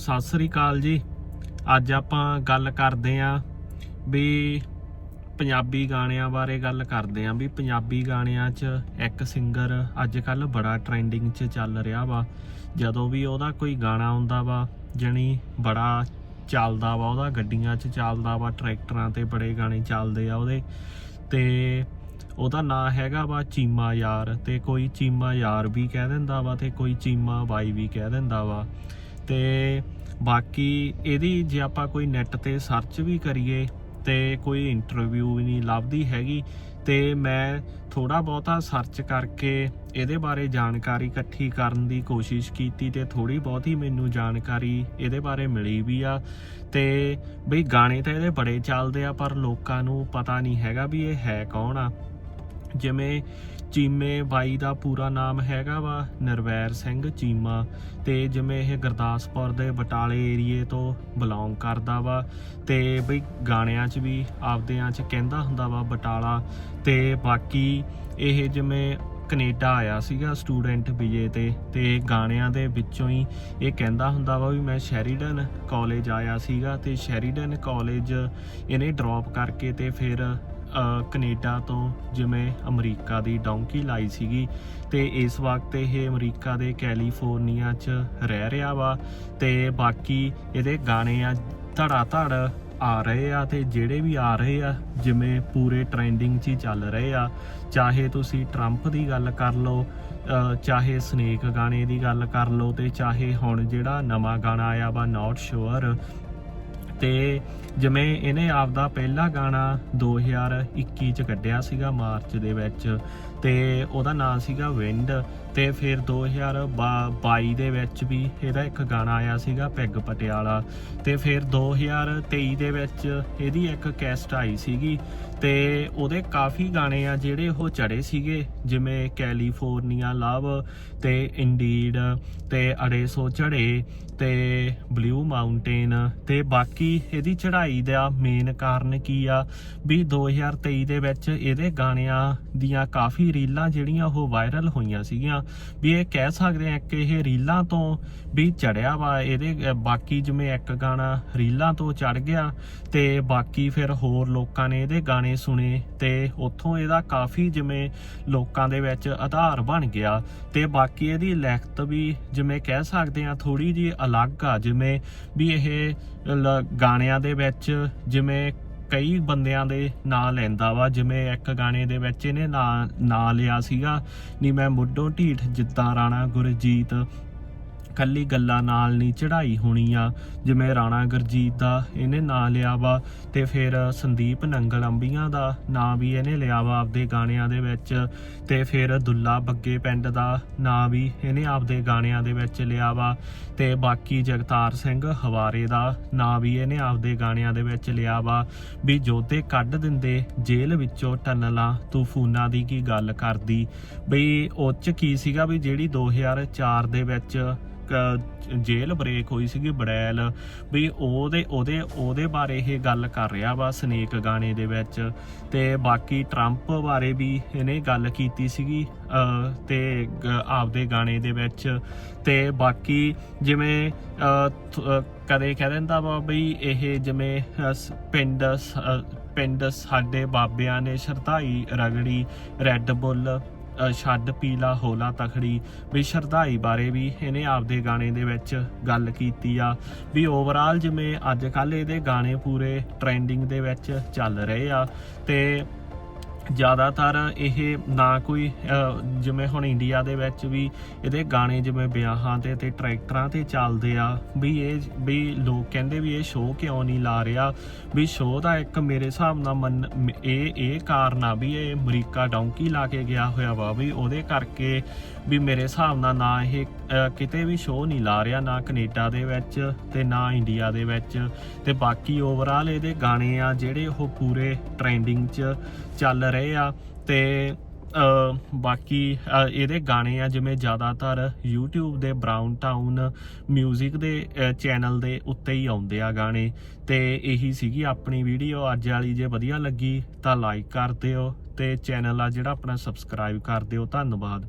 ਸਤਿ ਸ੍ਰੀ ਅਕਾਲ ਜੀ। ਅੱਜ ਆਪਾਂ ਗੱਲ ਕਰਦੇ ਆਂ ਵੀ ਪੰਜਾਬੀ ਗਾਣਿਆਂ ਬਾਰੇ ਗੱਲ ਕਰਦੇ ਆਂ ਵੀ ਪੰਜਾਬੀ ਗਾਣਿਆਂ 'ਚ ਇੱਕ ਸਿੰਗਰ ਅੱਜ ਕੱਲ ਬੜਾ ਟ੍ਰੈਂਡਿੰਗ 'ਚ ਚੱਲ ਰਿਹਾ ਵਾ। ਜਦੋਂ ਵੀ ਉਹਦਾ ਕੋਈ ਗਾਣਾ ਆਉਂਦਾ ਵਾ, ਜਣੀ ਬੜਾ ਚੱਲਦਾ ਵਾ, ਉਹਦਾ ਗੱਡੀਆਂ 'ਚ ਚੱਲਦਾ ਵਾ, ਟਰੈਕਟਰਾਂ ਤੇ ਬੜੇ ਗਾਣੇ ਚੱਲਦੇ ਆ ਉਹਦੇ। ਤੇ ਉਹਦਾ ਨਾਂ ਹੈਗਾ ਵਾ ਚੀਮਾ ਯਾਰ, ਤੇ ਕੋਈ ਚੀਮਾ ਯਾਰ ਵੀ ਕਹਿ ਦਿੰਦਾ ਵਾ ਤੇ ਕੋਈ ਚੀਮਾ ਬਾਈ ਵੀ ਕਹਿ ਦਿੰਦਾ ਵਾ। ਤੇ ਬਾਕੀ ਇਹਦੀ ਜੇ ਆਪਾਂ ਕੋਈ ਨੈਟ ਤੇ ਸਰਚ ਵੀ ਕਰੀਏ ਤੇ ਕੋਈ ਇੰਟਰਵਿਊ ਵੀ ਨਹੀਂ ਲੱਭਦੀ ਹੈਗੀ, ਤੇ ਮੈਂ ਥੋੜਾ ਬਹੁਤਾ ਸਰਚ ਕਰਕੇ ਇਹਦੇ ਬਾਰੇ ਜਾਣਕਾਰੀ ਇਕੱਠੀ ਕਰਨ ਦੀ ਕੋਸ਼ਿਸ਼ ਕੀਤੀ ਤੇ ਥੋੜੀ ਬਹੁਤੀ ਮੈਨੂੰ ਜਾਣਕਾਰੀ ਇਹਦੇ ਬਾਰੇ ਮਿਲੀ ਵੀ ਆ। ਤੇ ਬਈ ਗਾਣੇ ਤਾਂ ਇਹਦੇ ਬੜੇ ਚੱਲਦੇ ਆ, ਪਰ ਲੋਕਾਂ ਨੂੰ ਪਤਾ ਨਹੀਂ ਹੈਗਾ ਵੀ ਇਹ ਹੈ ਕੌਣ ਆ। ਜਿਵੇਂ ਚੀਮੇ ਬਾਈ ਦਾ ਪੂਰਾ ਨਾਮ ਹੈਗਾ ਵਾ, ਨਰਵੈਰ ਸਿੰਘ ਚੀਮਾ। ਤੇ ਜਿਵੇਂ ਇਹ ਗੁਰਦਾਸਪੁਰ ਦੇ ਬਟਾਲੇ ਏਰੀਏ ਤੋਂ ਬਿਲੋਂਗ ਕਰਦਾ ਵਾ, ਤੇ ਬਈ ਗਾਣਿਆਂ 'ਚ ਵੀ ਆਪਦਿਆਂ 'ਚ ਕਹਿੰਦਾ ਹੁੰਦਾ ਵਾ ਬਟਾਲਾ। ਤੇ ਬਾਕੀ ਇਹ ਜਿਵੇਂ ਕੈਨੇਡਾ ਆਇਆ ਸੀਗਾ ਸਟੂਡੈਂਟ ਵੀਜ਼ੇ ਤੇ ਤੇ ਗਾਣਿਆਂ ਦੇ ਵਿੱਚੋਂ ਹੀ ਇਹ ਕਹਿੰਦਾ ਹੁੰਦਾ ਵਾ ਵੀ ਮੈਂ ਸ਼ੈਰੀਡਨ ਕਾਲਜ ਆਇਆ ਸੀਗਾ, ਤੇ ਸ਼ੈਰੀਡਨ ਕਾਲਜ ਇਹਨੇ ਡ੍ਰੌਪ ਕਰਕੇ ਤੇ ਫਿਰ ਕੈਨੇਡਾ ਤੋਂ ਜਿਵੇਂ ਅਮਰੀਕਾ ਦੀ ਡੌਂਕੀ ਲਾਈ ਸੀਗੀ ਤੇ ਇਸ ਵਕਤ ਇਹ ਅਮਰੀਕਾ ਦੇ ਕੈਲੀਫੋਰਨੀਆ 'ਚ ਰਹਿ ਰਿਹਾ ਵਾ ਤੇ ਬਾਕੀ ਇਹਦੇ ਗਾਣੇ ਆ ਧੜਾ ਧੜ ਆ ਰਹੇ ਆ ਤੇ ਜਿਹੜੇ ਵੀ ਆ ਰਹੇ ਆ, ਜਿਵੇਂ ਪੂਰੇ ਟ੍ਰੈਂਡਿੰਗ 'ਚ ਹੀ ਚੱਲ ਰਹੇ ਆ, ਚਾਹੇ ਤੁਸੀਂ ਟਰੰਪ ਦੀ ਗੱਲ ਕਰ ਲਓ ਚਾਹੇ ਸਨੇਕ ਗਾਣੇ ਦੀ ਗੱਲ ਕਰ ਲਓ ਤੇ ਚਾਹੇ ਹੁਣ ਜਿਹੜਾ ਨਵਾਂ ਗਾਣਾ ਆਇਆ ਵਾ ਨਾਟ ਸ਼ੋਰ ਤੇ ਜਿਵੇਂ ਇਹਨੇ ਆਪਦਾ ਪਹਿਲਾ ਗਾਣਾ 2021 ਚ ਕੱਢਿਆ ਸੀਗਾ, ਮਾਰਚ ਦੇ ਵਿੱਚ, ਤੇ ਉਹਦਾ ਨਾਮ ਸੀਗਾ ਵਿੰਡ, ਤੇ ਫਿਰ 2022 ਦੇ ਵਿੱਚ ਵੀ ਇਹਦਾ ਇੱਕ ਗਾਣਾ ਆਇਆ ਸੀਗਾ, ਪੈਗ ਪਟਿਆਲਾ, ਤੇ ਫਿਰ 2023 ਦੇ ਵਿੱਚ ਇਹਦੀ ਇੱਕ ਕੈਸਟ ਆਈ ਸੀਗੀ ਤੇ ਉਹਦੇ ਕਾਫੀ ਗਾਣੇ ਆ ਜਿਹੜੇ ਉਹ ਚੜੇ ਸੀਗੇ, ਜਿਵੇਂ ਕੈਲੀਫੋਰਨੀਆ ਲਵ ਤੇ ਇੰਡੀਡ ਤੇ ਅੜੇ ਸੋ ਚੜੇ ਤੇ ਬਲੂ ਮਾਊਂਟੇਨ ਤੇ ਬਾਕੀ ਇਹਦੀ ਚੜ੍ਹਾਈ ਦਾ ਮੇਨ ਕਾਰਨ ਕੀ ਆ ਵੀ 2023 ਦੇ ਵਿੱਚ ਇਹਦੇ ਗਾਣਿਆਂ ਦੀਆਂ ਕਾਫੀ ਰੀਲਾਂ ਜਿਹੜੀਆਂ ਉਹ ਵਾਇਰਲ ਹੋਈਆਂ ਸੀਗੀਆਂ। ਵੀ ਇਹ ਕਹਿ ਸਕਦੇ ਆ ਕਿ ਇਹ ਰੀਲਾਂ ਤੋਂ ਵੀ ਚੜਿਆ ਵਾ, ਇਹਦੇ ਬਾਕੀ ਜਿਵੇਂ ਇੱਕ ਗਾਣਾ ਰੀਲਾਂ ਤੋਂ ਚੜ ਗਿਆ ਤੇ ਬਾਕੀ ਫਿਰ ਹੋਰ ਲੋਕਾਂ ਨੇ ਇਹਦੇ ਗਾਣੇ ਸੁਣੇ ਤੇ ਉੱਥੋਂ ਇਹਦਾ ਕਾਫੀ ਜਿਵੇਂ ਲੋਕਾਂ ਦੇ ਵਿੱਚ ਆਧਾਰ ਬਣ ਗਿਆ ਤੇ ਬਾਕੀ ਇਹਦੀ ਲਿਖਤ ਵੀ ਜਿਵੇਂ ਕਹਿ ਸਕਦੇ ਆ ਥੋੜੀ ਜੀ ਅਲੱਗ ਆ, ਜਿਵੇਂ ਵੀ ਇਹ ਲ- ਗਾਣਿਆਂ ਦੇ ਵਿੱਚ ਜਿਵੇਂ ਕਈ ਬੰਦਿਆਂ ਦੇ ਨਾਂ ਲੈਂਦਾ ਵਾ, ਜਿਵੇਂ ਇੱਕ ਗਾਣੇ ਦੇ ਵਿੱਚ ਇਹਨੇ ਨਾਂ ਨਾਂ ਲਿਆ ਸੀਗਾ, ਨੀ ਮੈਂ ਮੁੱਢੋਂ ਢੀਠ ਜਿੱਦਾਂ ਰਾਣਾ ਗੁਰਜੀਤ ਕੱਲੀ ਗੱਲਾਂ ਨਾਲ ਨਹੀਂ ਚੜਾਈ ਹੋਣੀ ਆ। ਜਿਵੇਂ ਰਾਣਾ ਗੁਰਜੀਤ ਦਾ ਇਹਨੇ ਨਾਂ ਲਿਆ ਵਾ ਤੇ ਫਿਰ ਸੰਦੀਪ ਨੰਗਲ ਅੰਬੀਆਂ ਦਾ ਨਾਂ ਵੀ ਇਹਨੇ ਲਿਆ ਵਾ ਆਪਦੇ ਗਾਣਿਆਂ ਦੇ ਵਿੱਚ। ਤੇ ਫਿਰ ਦੁੱਲਾ ਬੱਗੇ ਪਿੰਡ ਦਾ ਨਾਂ ਵੀ ਇਹਨੇ ਆਪਦੇ ਗਾਣਿਆਂ ਦੇ ਵਿੱਚ ਲਿਆ ਵਾ। ਤੇ ਬਾਕੀ ਜਗਤਾਰ ਸਿੰਘ ਹਵਾਰੇ ਦਾ ਨਾਂ ਵੀ ਇਹਨੇ ਆਪਦੇ ਗਾਣਿਆਂ ਦੇ ਵਿੱਚ ਲਿਆ ਵਾ। ਵੀ ਜੋਧੇ ਕੱਢ ਦਿੰਦੇ ਜੇਲ੍ਹ ਵਿੱਚੋਂ ਟਨਲਾਂ ਤੂੰ ਤੂਫਾਨਾਂ ਦੀ ਕੀ ਗੱਲ ਕਰਦੀ? ਬਈ ਉਹ 'ਚ ਕੀ ਸੀਗਾ ਵੀ ਜਿਹੜੀ 2004 ਦੇ ਵਿੱਚ ਜੇਲ੍ਹ ਬ੍ਰੇਕ ਹੋਈ ਸੀਗੀ ਬੜੈਲ ਵੀ ਉਹਦੇ ਉਹਦੇ ਉਹਦੇ ਬਾਰੇ ਇਹ ਗੱਲ ਕਰ ਰਿਹਾ ਵਾ ਸਨੇਕ ਗਾਣੇ ਦੇ ਵਿੱਚ ਤੇ ਬਾਕੀ ਟਰੰਪ ਬਾਰੇ ਵੀ ਇਹਨੇ ਗੱਲ ਕੀਤੀ ਸੀਗੀ ਅ, ਤੇ ਆਪਦੇ ਗਾਣੇ ਦੇ ਵਿੱਚ ਤੇ ਬਾਕੀ ਜਿਵੇਂ ਕਦੇ ਕਹਿ ਦਿੰਦਾ ਵਾ ਬਈ ਇਹ ਜਿਵੇਂ ਸ- ਪਿੰਡ ਸ- ਪਿੰਡ ਸਾਡੇ ਬਾਬਿਆਂ ਨੇ ਸ਼ਰਧਾਈ ਰਗੜੀ ਰੈੱਡ ਬੁੱਲ ਛੱਡ ਪੀਲਾ ਹੋਲਾ ਤਖੜੀ। ਵੀ ਸ਼ਰਧਾਈ ਬਾਰੇ ਵੀ ਇਹਨੇ ਆਪਦੇ ਗਾਣੇ ਦੇ ਵਿੱਚ ਗੱਲ ਕੀਤੀ ਆ। ਵੀ ਓਵਰਆਲ ਜਿਵੇਂ ਅੱਜ ਕੱਲ ਇਹਦੇ ਗਾਣੇ ਪੂਰੇ ਟ੍ਰੈਂਡਿੰਗ ਦੇ ਵਿੱਚ ਚੱਲ ਰਹੇ ਆ। ਤੇ ਜ਼ਿਆਦਾਤਰ ਇਹ ਨਾ ਕੋਈ ਜਿਵੇਂ ਹੁਣ ਇੰਡੀਆ ਦੇ ਵਿੱਚ ਵੀ ਇਹਦੇ ਗਾਣੇ ਜਿਵੇਂ ਵਿਆਹਾਂ ਤੇ ਤੇ ਟਰੈਕਟਰਾਂ ਤੇ ਚੱਲਦੇ ਆ, ਵੀ ਇਹ ਵੀ ਲੋਕ ਕਹਿੰਦੇ ਵੀ ਇਹ ਸ਼ੋਅ ਕਿਉਂ ਨਹੀਂ ਲਾ ਰਿਹਾ? ਵੀ ਸ਼ੋਅ ਦਾ ਇੱਕ ਮੇਰੇ ਹਿਸਾਬ ਨਾਲ ਮਨ ਮ- ਇਹ ਇਹ ਕਾਰਨ ਆ ਵੀ ਇਹ ਅਮਰੀਕਾ ਡੌਂਕੀ ਲਾ ਕੇ ਗਿਆ ਹੋਇਆ ਵਾ, ਵੀ ਉਹਦੇ ਕਰਕੇ ਵੀ ਮੇਰੇ ਹਿਸਾਬ ਨਾਲ ਨਾ ਇਹ ਕਿਤੇ ਵੀ ਸ਼ੋਅ ਨਹੀਂ ਲਾ ਰਿਹਾ, ਨਾ ਕੈਨੇਡਾ ਦੇ ਵਿੱਚ ਤੇ ਨਾ ਇੰਡੀਆ ਦੇ ਵਿੱਚ। ਤੇ ਬਾਕੀ ਓਵਰਆਲ ਇਹਦੇ ਗਾਣੇ ਆ ਜਿਹੜੇ ਉਹ ਪੂਰੇ ਟ੍ਰੈਂਡਿੰਗ 'ਚ ਚੱਲ ਰਹੇ ਆ ਤੇ ਬਾਕੀ ਇਹਦੇ ਗਾਣੇ ਆ ਜਿਵੇਂ ਜ਼ਿਆਦਾਤਰ YouTube ਦੇ ਬ੍ਰਾਊਨ ਟਾਊਨ 뮤직 ਦੇ ਚੈਨਲ ਦੇ ਉੱਤੇ ਹੀ ਆਉਂਦੇ ਆ ਗਾਣੇ। ਤੇ ਇਹੀ ਸੀਗੀ ਆਪਣੀ ਵੀਡੀਓ ਅੱਜ ਵਾਲੀ ਜੇ ਵਧੀਆ ਲੱਗੀ ਤਾਂ ਲਾਈਕ ਕਰ ਦਿਓ ਤੇ ਚੈਨਲ ਆ ਜਿਹੜਾ ਆਪਣਾ ਸਬਸਕ੍ਰਾਈਬ ਕਰ ਦਿਓ। ਧੰਨਵਾਦ।